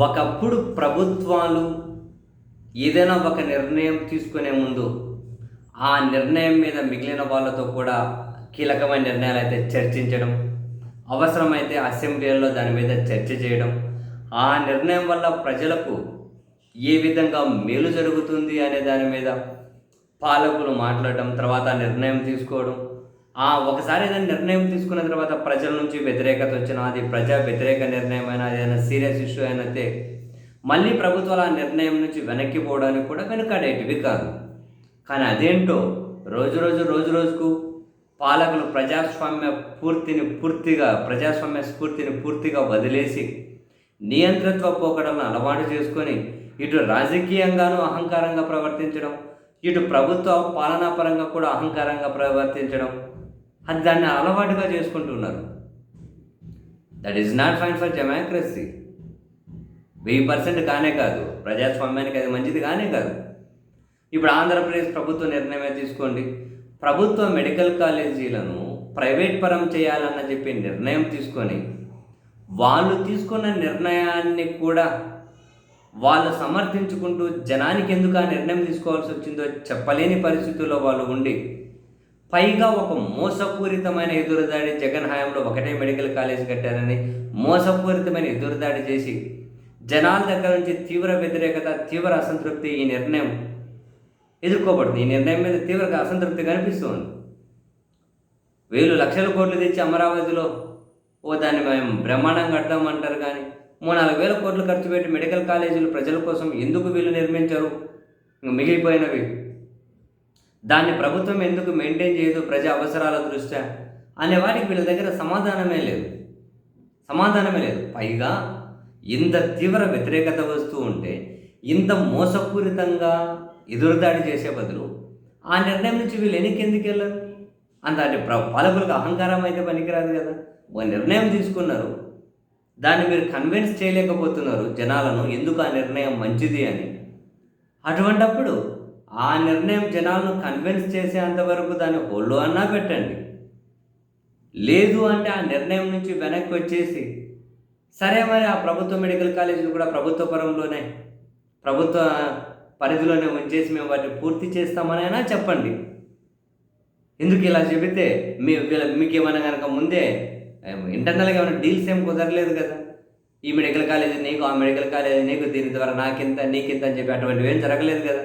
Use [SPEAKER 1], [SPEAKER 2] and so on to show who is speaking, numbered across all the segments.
[SPEAKER 1] ఒకప్పుడు ప్రభుత్వాలు ఏదైనా ఒక నిర్ణయం తీసుకునే ముందు ఆ నిర్ణయం మీద మిగిలిన వాళ్ళతో కూడా కీలకమైన నిర్ణయాలు అయితే చర్చించడం అవసరమైతే అసెంబ్లీలో దాని మీద చర్చ చేయడం ఆ నిర్ణయం వల్ల ప్రజలకు ఏ విధంగా మేలు జరుగుతుంది అనే దాని మీద పాలకులు మాట్లాడడం తర్వాత నిర్ణయం తీసుకోవడం ఆ ఒకసారి ఏదైనా నిర్ణయం తీసుకున్న తర్వాత ప్రజల నుంచి వ్యతిరేకత వచ్చినా అది ప్రజా వ్యతిరేక నిర్ణయం అయినా ఏదైనా సీరియస్ ఇష్యూ అయితే మళ్ళీ ప్రభుత్వాలు ఆ నిర్ణయం నుంచి వెనక్కి పోవడానికి కూడా వెనుకాడేటివి కాదు. కానీ అదేంటో రోజు రోజు రోజు రోజుకు పాలకులు ప్రజాస్వామ్య పూర్తిని పూర్తిగా ప్రజాస్వామ్య స్ఫూర్తిని పూర్తిగా వదిలేసి నియంత్రిత్వ పోకడలను అలవాటు చేసుకొని ఇటు రాజకీయంగానూ అహంకారంగా ప్రవర్తించడం ఇటు ప్రభుత్వ పాలనాపరంగా కూడా అహంకారంగా ప్రవర్తించడం అది దాన్ని అలవాటుగా చేసుకుంటున్నారు. That is not fine for democracy వెయ్యి పర్సెంట్ కానే కాదు. ప్రజాస్వామ్యానికి అది మంచిది కానే కాదు. ఇప్పుడు ఆంధ్రప్రదేశ్ ప్రభుత్వ నిర్ణయమే తీసుకోండి? ప్రభుత్వ మెడికల్ కాలేజీలను ప్రైవేట్ పరం చేయాలన్న చెప్పి నిర్ణయం తీసుకొని వాళ్ళు తీసుకున్న నిర్ణయాన్ని కూడా వాళ్ళు సమర్థించుకుంటూ జనానికి ఎందుకు ఆ నిర్ణయం తీసుకోవాల్సి వచ్చిందో చెప్పలేని పరిస్థితుల్లో వాళ్ళు ఉండి పైగా ఒక మోసపూరితమైన ఎదురుదాడి జగన్ హయాంలో ఒకటే మెడికల్ కాలేజ్ కట్టారని మోసపూరితమైన ఎదురుదాడి చేసి జనాల దగ్గర నుంచి తీవ్ర వ్యతిరేకత తీవ్ర అసంతృప్తి ఈ నిర్ణయం ఎదుర్కోబడుతుంది. ఈ నిర్ణయం మీద తీవ్ర అసంతృప్తి కనిపిస్తుంది. వేలు లక్షల కోట్లు తెచ్చి అమరావతిలో ఓ దాన్ని మేము బ్రహ్మాండంగా కడదామంటారు కానీ మూడు నాలుగు వేల కోట్లు ఖర్చు పెట్టి మెడికల్ కాలేజీలు ప్రజల కోసం ఎందుకు వీళ్ళు నిర్మించరు? ఇంక మిగిలిపోయినవి దాన్ని ప్రభుత్వం ఎందుకు మెయింటైన్ చేయదు ప్రజా అవసరాల దృష్ట్యా? అనే వాటికి వీళ్ళ దగ్గర సమాధానమే లేదు. సమాధానమే లేదు. పైగా ఇంత తీవ్ర వ్యతిరేకత వస్తూ ఉంటే ఇంత మోసపూరితంగా ఎదురుదాడి చేసే బదులు ఆ నిర్ణయం నుంచి వీళ్ళు వెనక్కి ఎందుకు వెళ్ళరు? అంత అంటే ప్ర- పాలకులకు అహంకారం అయితే పనికిరాదు కదా. ఒక నిర్ణయం తీసుకున్నారు. దాన్ని మీరు కన్విన్స్ చేయలేకపోతున్నారు జనాలను. ఎందుకు ఆ నిర్ణయం మంచిది అని? అటువంటప్పుడు ఆ నిర్ణయం జనాలను కన్విన్స్ చేసేంత వరకు దాన్ని హోల్డ్ అన్నా పెట్టండి. లేదు అంటే ఆ నిర్ణయం నుంచి వెనక్కి వచ్చేసి సరే మరి ఆ ప్రభుత్వ మెడికల్ కాలేజీలు కూడా ప్రభుత్వ పరంలోనే ప్రభుత్వ పరిధిలోనే ఉంచేసి మేము వాటిని పూర్తి చేస్తామని అయినా చెప్పండి. ఎందుకు ఇలా చెబితే మీ మీకు ఏమైనా కనుక ముందే ఇంటర్నల్గా ఏమైనా డీల్స్ ఏం కుదరలేదు కదా. ఈ మెడికల్ కాలేజీ నీకు ఆ మెడికల్ కాలేజీ నీకు దీని ద్వారా నాకింత నీకింత అని చెప్పి అటువంటివి ఏం జరగలేదు కదా.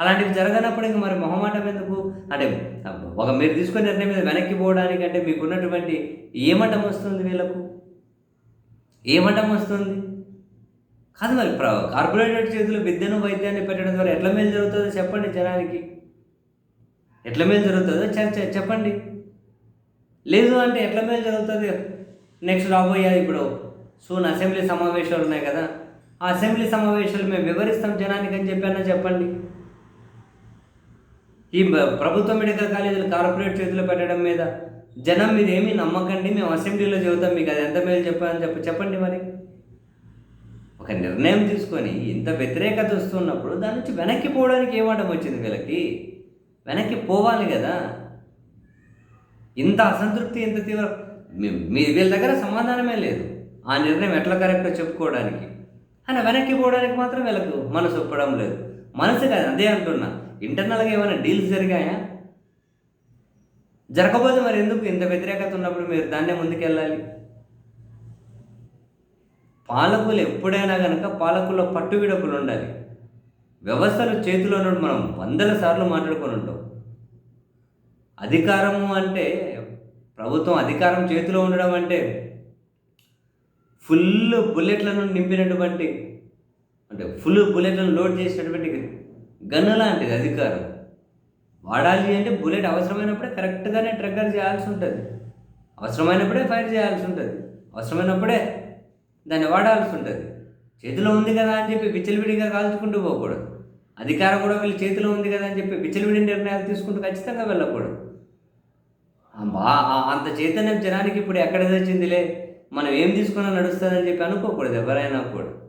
[SPEAKER 1] అలాంటివి జరగనప్పుడు ఇంక మరి మొహమాటం ఎందుకు? అంటే ఒక మీరు తీసుకునే నిర్ణయం మీద వెనక్కి పోవడానికి అంటే మీకు ఉన్నటువంటి ఏమటం వస్తుంది వీళ్ళకు? ఏమటం వస్తుంది? కాదు మరి ప్ర కార్పొరేటెడ్ చేతులు విద్యను వైద్యాన్ని పెట్టడం ద్వారా ఎట్లా మేలు జరుగుతుందో చెప్పండి జనానికి. ఎట్లా మేలు జరుగుతుందో చెప్పండి. లేదు అంటే ఎట్లా మేలు జరుగుతుంది? నెక్స్ట్ రాబోయే ఇప్పుడు సూన్ అసెంబ్లీ సమావేశాలు ఉన్నాయి కదా. ఆ అసెంబ్లీ సమావేశాలు మేము వివరిస్తాం జనానికి అని చెప్పానా చెప్పండి. ఈ ప్రభుత్వ మెడికల్ కాలేజీలు కార్పొరేట్ చేతిలో పెట్టడం మీద జనం మీద ఏమీ నమ్మకండి మేము అసెంబ్లీలో చెబుతాం మీకు అది ఎంత మేలు చెప్పాలని చెప్ప చెప్పండి మరి. ఒక నిర్ణయం తీసుకొని ఇంత వ్యతిరేకత వస్తున్నప్పుడు దాని నుంచి వెనక్కి పోవడానికి ఏమాటం వచ్చింది వీళ్ళకి? వెనక్కి పోవాలి కదా. ఇంత అసంతృప్తి ఇంత తీవ్ర మీ- మీ వీళ్ళ దగ్గర సమాధానమే లేదు. ఆ నిర్ణయం ఎట్లా కరెక్టో చెప్పుకోవడానికి. అని వెనక్కి పోవడానికి మాత్రం వీళ్ళకు మనసు ఒప్పడం లేదు. మనసు కాదు అదే అంటున్నా. ఇంటర్నల్గా ఏమైనా డీల్స్ జరిగాయా? జరగబోతే మరి ఎందుకు ఇంత వ్యతిరేకత ఉన్నప్పుడు మీరు దాన్నే ముందుకెళ్ళాలి? పాలకులు ఎప్పుడైనా కనుక పాలకుల్లో పట్టు విడపులు ఉండాలి. వ్యవస్థలు చేతిలో మనం వందల సార్లు మాట్లాడుకొని ఉంటాం. అధికారము అంటే ప్రభుత్వం అధికారం చేతిలో ఉండడం అంటే ఫుల్ బుల్లెట్లను నింపినటువంటి అంటే ఫుల్ బుల్లెట్లను లోడ్ చేసినటువంటి గన్ను లాంటిది అధికారం. వాడాలి అంటే బుల్లెట్ అవసరమైనప్పుడే కరెక్ట్గానే ట్రిగ్గర్ చేయాల్సి ఉంటుంది. అవసరమైనప్పుడే ఫైర్ చేయాల్సి ఉంటుంది. అవసరమైనప్పుడే దాన్ని వాడాల్సి ఉంటుంది. చేతిలో ఉంది కదా అని చెప్పి విచ్చలవిడిగా కాల్చుకుంటూ పోకూడదు. అధికారం కూడా వీళ్ళ చేతిలో ఉంది కదా అని చెప్పి విచ్చలవిడి నిర్ణయాలు తీసుకుంటూ ఖచ్చితంగా వెళ్ళకూడదు. బా- అంత చైతన్యం జనానికి ఇప్పుడు ఎక్కడ తెచ్చిందిలే? మనం ఏం తీసుకున్నా నడుస్తుందని చెప్పి అనుకోకూడదు ఎవరైనా కూడా.